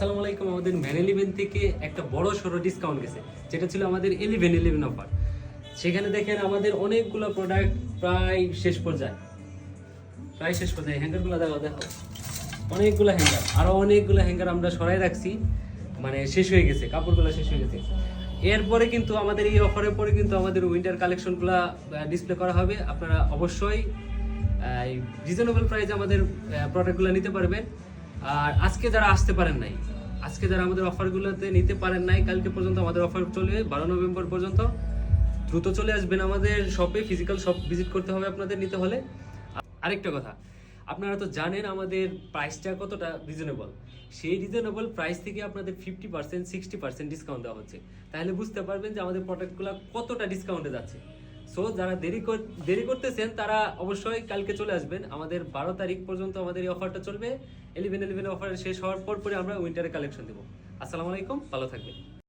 আসসালামু আলাইকুম, আমাদের ম্যান ইলেভেন থেকে একটা বড় সড়ো ডিসকাউন্ট গেছে, যেটা ছিল আমাদের ইলেভেন ইলেভেন অফার সেখানে দেখেন আমাদের অনেকগুলো প্রোডাক্ট প্রায় শেষ পর্যায়ে। প্রায় শেষ পর্যায়ে হ্যাঙ্গারগুলো দেখো দেখো। অনেকগুলো হ্যাঙ্গার আরও অনেকগুলো হ্যাঙ্গার আমরা সরাই রাখছি। মানে শেষ হয়ে গেছে, কাপড়গুলো শেষ হয়ে গেছে। এরপরে কিন্তু আমাদের এই অফারের পরে কিন্তু আমাদের উইন্টার কালেকশনগুলো ডিসপ্লে করা হবে। আপনারা অবশ্যই রিজনেবল প্রাইসে আমাদের প্রোডাক্টগুলো নিতে পারবেন। আর আজকে যারা আসতে পারেন নাই, আজকে যারা আমাদের অফারগুলোতে নিতে পারেন নাই, কালকে পর্যন্ত আমাদের অফার চলবে, বারো নভেম্বর পর্যন্ত। দ্রুত চলে আসবেন আমাদের শপে ফিজিক্যাল শপ ভিজিট করতে হবে আপনাদের নিতে হলে। আরেকটা কথা, আপনারা তো জানেন আমাদের প্রাইসটা কতটা রিজনেবল সেই রিজনেবল প্রাইস থেকে আপনাদের fifty percent sixty percent discount দেওয়া হচ্ছে। তাহলে বুঝতে পারবেন যে আমাদের প্রোডাক্টগুলো কতটা ডিসকাউন্টে যাচ্ছে। সো যারা দেরি দেরি করতেছেন, তারা অবশ্যই কালকে চলে আসবেন। আমাদের বারো তারিখ পর্যন্ত আমাদের এই অফারটা চলবে। ইলেভেন এলিভেন অফার শেষ হওয়ার পর পরে আমরা উইন্টারের কালেকশন দেবো। আসসালামু আলাইকুম, ভালো থাকবেন।